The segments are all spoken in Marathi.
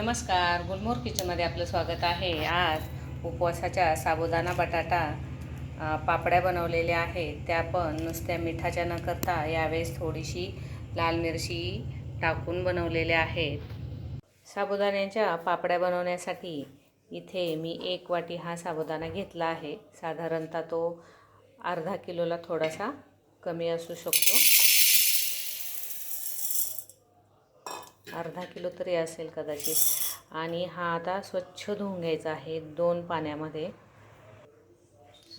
नमस्कार गुलमोर किचनमध्ये आपलं स्वागत आहे. आज उपवासाच्या साबुदाणा बटाटा पापड्या बनवलेल्या आहेत. त्या पण नुसत्या मिठाच्या न करता यावेळेस थोडीशी लाल मिरची टाकून बनवलेल्या आहेत. साबुदाण्याच्या पापड्या बनवण्यासाठी इथे मी एक वाटी हा साबुदाणा घेतला आहे. साधारणतः तो अर्धा किलोला थोडासा कमी असू शकतो. अर्धा किलो तरी असेल कदाचित. आणि हा आता स्वच्छ धुवून घ्यायचा आहे दोन पाण्यामध्ये.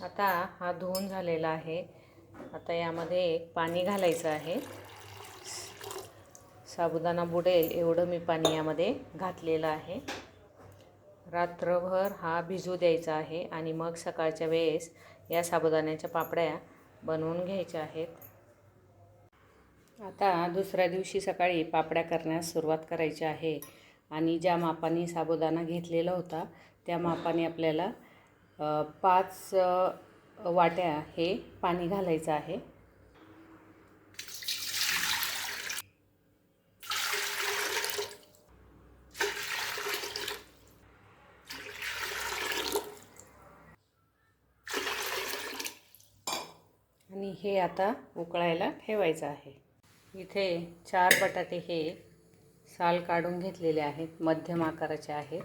आता हा धुवून झालेला आहे. आता यामध्ये पाणी घालायचं आहे. साबुदाणा बुडेल एवढं मी पाणी यामध्ये घातलेलं आहे. रात्रभर हा भिजू द्यायचा आहे आणि मग सकाळच्या वेळेस या साबुदाण्याच्या पापड्या बनवून घ्यायच्या आहेत. आता दुसऱ्या दिवशी सकाळी पापड्या करण्यास सुरुवात करायची आहे. आणि ज्या मापाने साबुदाणा घेतलेला होता त्या मापाने आपल्याला पाच वाट्या हे पाणी घालायचं आहे. आणि हे आता उकळायला ठेवायचं आहे. इथे चार बटाटे हे साल काढून घेतलेले आहेत मध्यम आकाराचे आहेत.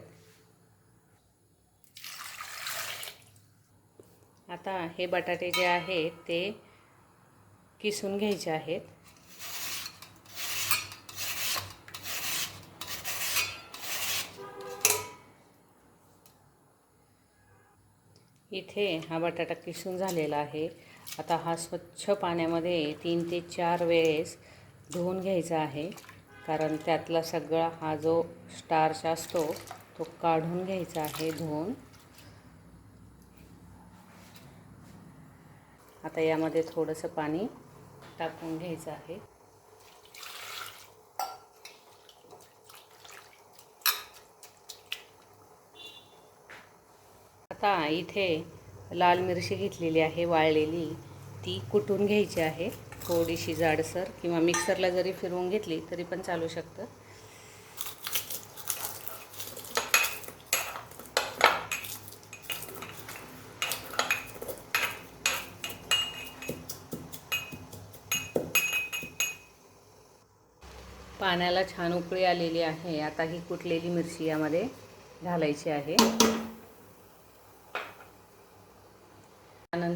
आता हे बटाटे जे आहेत ते किसून घ्यायचे आहेत. इथे हा बटाटा किसून झालेला आहे. आता हा स्वच्छ पाण्यामध्ये तीन ते चार वेळेस धुवून घ्यायचा आहे. कारण त्यातला सगळा हा जो स्टार्च असतो तो काढून घ्यायचा आहे धुवून. आता यामध्ये थोडंसं पाणी टाकून घ्यायचं आहे. आता इथे लाल मिरची घेतलेली आहे वाळलेली. ती कुटून घ्यायची आहे? थोडीशी जाडसर किंवा मिक्सरला जरी फिरवून घेतली तरी पण चालू शकतं. पाण्याला छान उकळी आलेली आहे. आता ही कुटलेली मिरची यामध्ये घालायची आहे.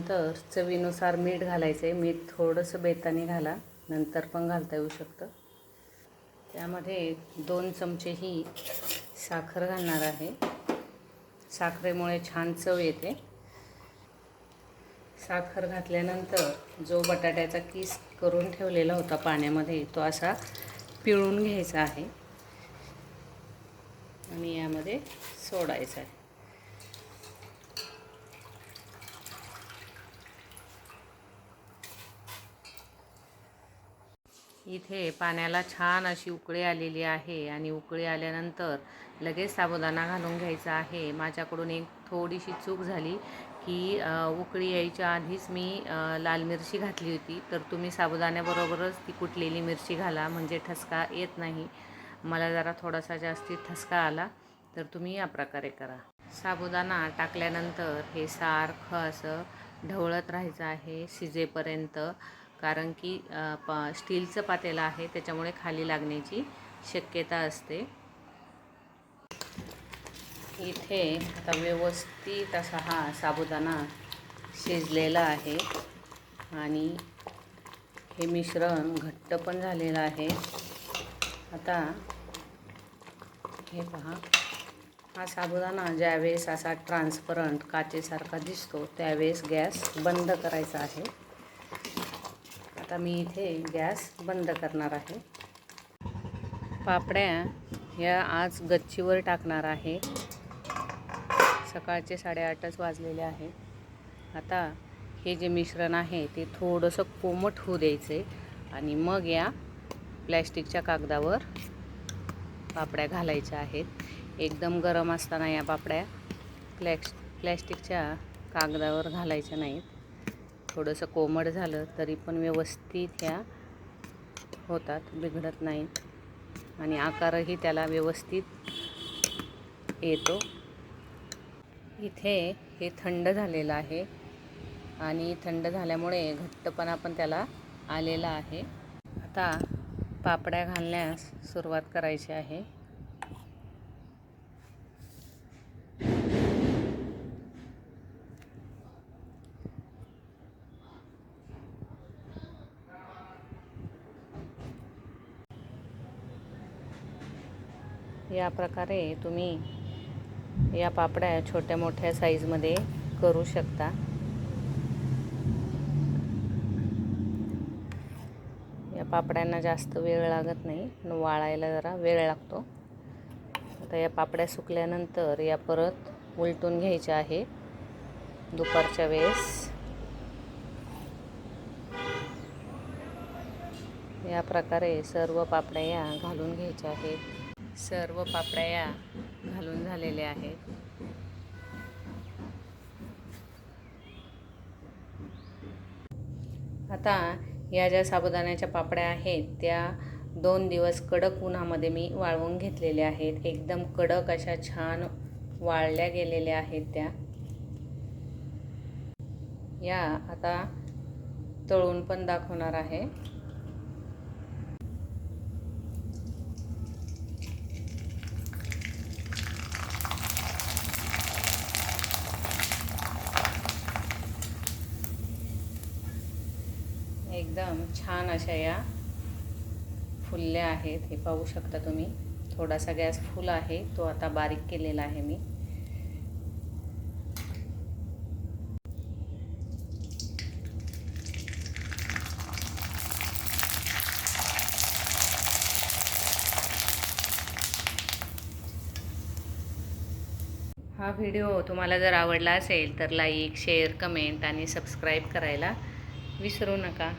त्यानंतर चवीनुसार मीठ घालायचं आहे मीठ थोडंसं बेताने घाला. नंतर पण घालता येऊ शकतं. त्यामध्ये दोन चमचे ही साखर घालणार आहे. साखरेमुळे छान चव येते. साखर घातल्यानंतर जो बटाट्याचा किस करून ठेवलेला होता पाण्यामध्ये तो असा पिळून घ्यायचा आहे. आणि यामध्ये सोडायचा आहे. इथे पाण्याला छान अशी उकळी आलेली आहे आणि उकळी आल्यानंतर लगेच साबुदाणा घालून घ्यायचा आहे. माझ्याकडून एक थोडीशी चूक झाली की उकळी यायच्या आधीच मी लाल मिरची घातली होती. तर तुम्ही साबुदाण्याबरोबरच ती कुटलेली मिरची घाला म्हणजे ठसका येत नाही. मला जरा थोडासा जास्ती ठसका आला तर तुम्ही या प्रकारे करा. साबुदाणा टाकल्यानंतर हे सारखं असं ढवळत राहायचं आहे शिजेपर्यंत. कारण की प स्टीलचं पातेलं आहे त्याच्यामुळे खाली लागण्याची शक्यता असते. इथे आता व्यवस्थित असा हा साबुदाणा शिजलेला आहे आणि हे मिश्रण घट्ट पण झालेलं आहे. आता हे पहा हा साबुदाणा ज्यावेळेस असा ट्रान्सपरंट काचेसारखा दिसतो त्यावेळेस गॅस बंद करायचा आहे. आता मी इथे गॅस बंद करणार आहे. पापड्या ह्या आज गच्चीवर टाकणार आहे. सकाळचे साडेआठच वाजलेले आहे. आता हे जे मिश्रण आहे ते थोडंसं कोमट होऊ द्यायचं आणि मग या प्लॅस्टिकच्या कागदावर पापड्या घालायच्या आहेत. एकदम गरम असताना या पापड्या प्लॅक्स प्लॅस्टिकच्या कागदावर घालायच्या नाहीत. थोडंसं कोमट झालं तरी पण व्यवस्थित ह्या होतात बिघडत नाहीत आणि आकारही त्याला व्यवस्थित येतो. इथे हे थंड झालेलं आहे आणि थंड झाल्यामुळे घट्टपणा पण त्याला आलेला आहे. आता पापड्या घालण्यास सुरुवात करायची आहे. या प्रकारे तुम्ही या पापड्या छोट्या मोठ्या साईजमध्ये करू शकता. या पापड्यांना जास्त वेळ लागत नाही वाळायला जरा वेळ लागतो. आता या पापड्या सुकल्यानंतर या परत उलटून घ्यायच्या आहे. दुपारच्या वेळेस. या प्रकारे सर्व पापड्या या घालून घ्यायच्या आहेत. सर्व पापड्या या घालून झालेल्या आहेत. आता या ज्या साबुदाण्याच्या पापड्या आहेत त्या दोन दिवस कडक उन्हामध्ये मी वाळवून घेतलेल्या आहेत. एकदम कडक अशा छान वाळल्या गेलेल्या आहेत त्या. या आता तळून पण दाखवणार आहे एकदम छान अशा या फुलल्या आहेत. हे पाहू शकता तुम्ही. थोडासा गॅस फुल आहे. तो आता बारीक केलेला आहे मी. हा व्हिडिओ तुम्हाला जर आवडला असेल तर लाईक शेअर कमेंट आणि सबस्क्राईब करायला विसरू नका.